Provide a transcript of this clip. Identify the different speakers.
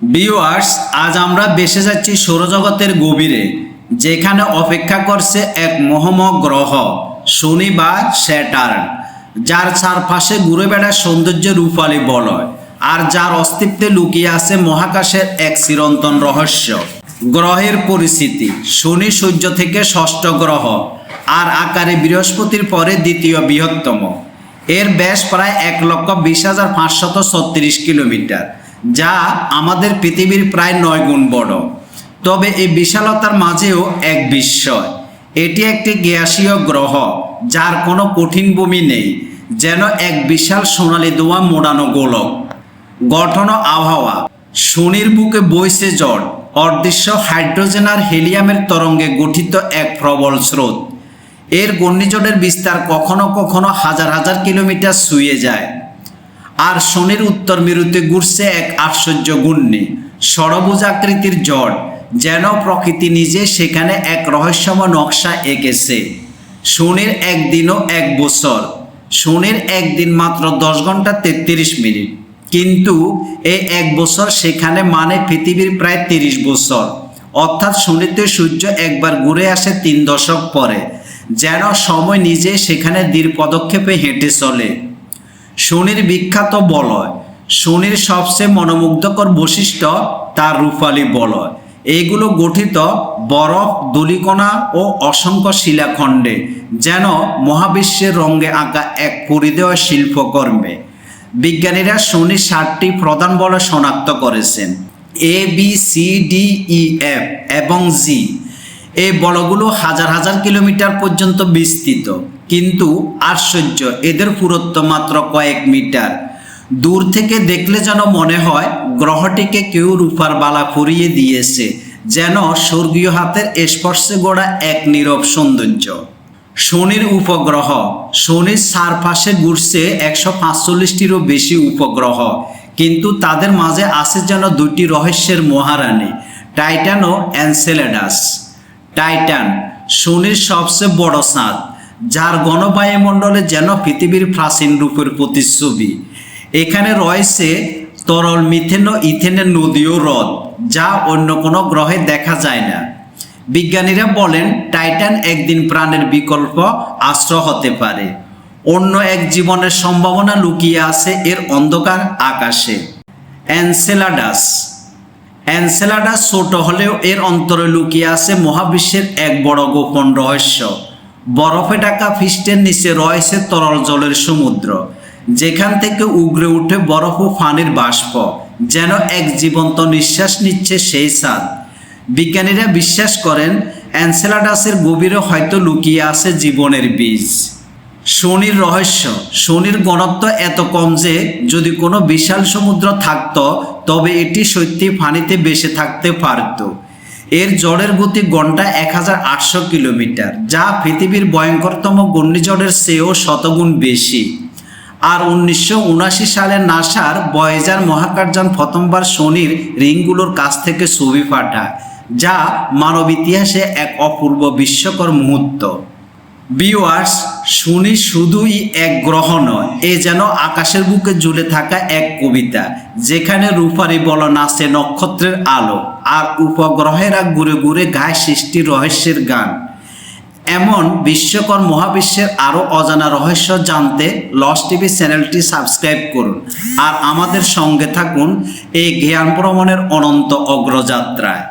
Speaker 1: Viewers আজ আমরা বেসে যাচ্ছি সৌরজগতের গভীরে, যেখানে অপেক্ষা করছে এক মহম গ্রহ, শনি বা স্যাটার্ন, যার চারপাশে ঘুরে বেড়ায় সৌন্দর্য রূপালী বলয়, আর যার অস্তিত্বে লুকিয়ে আছে মহাকাশের এক চিরন্তন রহস্য। গ্রহের পরিস্থিতি, শনি সূর্য থেকে ষষ্ঠ গ্রহ, আর আকারে বৃহস্পতির পরে দ্বিতীয় বৃহত্তম। এর ব্যাস প্রায় এক লক্ষ বিশ হাজার পাঁচশত ছত্রিশ কিলোমিটার। যা আমাদের পৃথিবীর প্রায় নয় গুণ বড়। তবে এই বিশালতার মাঝেও এক বিস্ময়। এটি একটি গ্যাসীয় গ্রহ, যার কোনো কঠিন ভূমি নেই, যেন এক বিশাল সোনালি দোয়া মোড়ানো গোলক। গঠন আবহাওয়া, শনির বুকে বইছে জট অদৃশ্য হাইড্রোজেন আর হেলিয়ামের তরঙ্গে গঠিত এক প্রবল স্রোত। এর ঘূর্ণিঝড়ের বিস্তার কখনো কখনো হাজার হাজার কিলোমিটার ছুঁয়ে যায়। আর শনির উত্তর মেরুতে ঘুরছে এক আশ্চর্য ঘূর্ণি সরবুজ আকৃতির ঝড় যেন প্রকৃতি নিজে সেখানে এক রহস্যময় নকশা এঁকেছে। শনির একদিনও এক বছর, শনির একদিন মাত্র দশ ঘণ্টা তেত্রিশ মিনিট। কিন্তু এই এক বছর সেখানে মানে পৃথিবীর প্রায় তিরিশ বছর। অর্থাৎ শনিতে সূর্য একবার ঘুরে আসে তিন দশক পরে, যেন সময় নিজে সেখানে দৃঢ় পদক্ষেপে হেঁটে চলে। শনির বিখ্যাত বলয়, শনির সবচেয়ে মনোমুগ্ধকর বৈশিষ্ট্য তার রূপালী বলয়। এইগুলো গঠিত বরফ ধূলিকণা ও অসংখ্য শিলাখণ্ডে, যেন মহাবিশ্বের রঙে আঁকা এক পরিধেয় শিল্পকর্মে। বিজ্ঞানীরা শনির সাতটি প্রধান বলয় শনাক্ত করেছেন, A, B, C, D, E, F এবং জি। এই বলগুলো হাজার হাজার কিলোমিটার পর্যন্ত বিস্তৃত। কিন্তু আশ্চর্য, এদের পুরত্ব মাত্র কয়েক মিটার। দূর থেকে দেখলে যেন মনে হয় গ্রহটিকে কেউ রূপার বালা ফুরিয়ে দিয়েছে, যেন স্বর্গীয় হাতের স্পর্শে গড়া এক নীরব সৌন্দর্য। শনির উপগ্রহ, শনির চারপাশে ঘুরছে একশো পাঁচচল্লিশটিরও বেশি উপগ্রহ, কিন্তু তাদের মাঝে আছে যেন দুটি রহস্যের মহারানী, টাইটান ও অ্যানসেলেডাস টাইটান, শনির সবচেয়ে বড় চাঁদ যার গণবায়ুমণ্ডলে যেন পৃথিবীর প্রাচীন রূপের প্রতিচ্ছবি। এখানে রয়েছে তরল মিথেন ও ইথেনের নদী ও হ্রদ, যা অন্য কোনো গ্রহে দেখা যায় না। বিজ্ঞানীরা বলেন, টাইটান একদিন প্রাণের বিকল্প আশ্রয় হতে পারে। অন্য এক জীবনের সম্ভাবনা লুকিয়ে আছে এর অন্ধকার আকাশে। অ্যানসেলাডাস অ্যানসেলাডাস ছোট হলেও এর অন্তরে লুকিয়ে আছে মহাবিশ্বের এক বড় গোপন রহস্য। বরফে ঢাকা ফিস্টের নিচে রয়েছে তরল জলের সমুদ্র, যেখান থেকে উগরে উঠে বরফ ও ফানির বাষ্প, যেন এক জীবন্ত নিঃশ্বাস নিচ্ছে সেই স্বাদ। বিজ্ঞানীরা বিশ্বাস করেন অ্যানসেলাডাসের গভীরে হয়তো লুকিয়ে আছে জীবনের বীজ। শনির রহস্য, শনির ঘনত্ব এত কম যে, যদি কোনো বিশাল সমুদ্র থাকতো, তবে এটি সত্যি পানিতে বেসে থাকতে পারত। এর জড়ের গতি ঘণ্টা এক হাজার আটশো কিলোমিটার, যা পৃথিবীর ভয়ঙ্করতম ঘূর্ণিঝড়ের চেয়েও শতগুণ বেশি। আর উনিশশো উনাশি সালে নাসার বয়েজার মহাকাশযান প্রথমবার শনির রিংগুলোর কাছ থেকে ছবি পাঠায়, যা মানব ইতিহাসে এক অপূর্ব বিশ্বকর মুহূর্ত। বিওয়ার্স শুনি শুধুই এক গ্রহ নয়, এ যেন আকাশের বুকে ঝুলে থাকা এক কবিতা, যেখানে রূপারি বল নাচে নক্ষত্রের আলো, আর উপগ্রহেরা ঘুরে ঘুরে গায়ে সৃষ্টি রহস্যের গান। এমন বিশ্বকর মহাবিশ্বের আরও অজানা রহস্য জানতে লস টিভি চ্যানেলটি সাবস্ক্রাইব করুন, আর আমাদের সঙ্গে থাকুন এই জ্ঞান ভ্রমণের অনন্ত অগ্রযাত্রায়।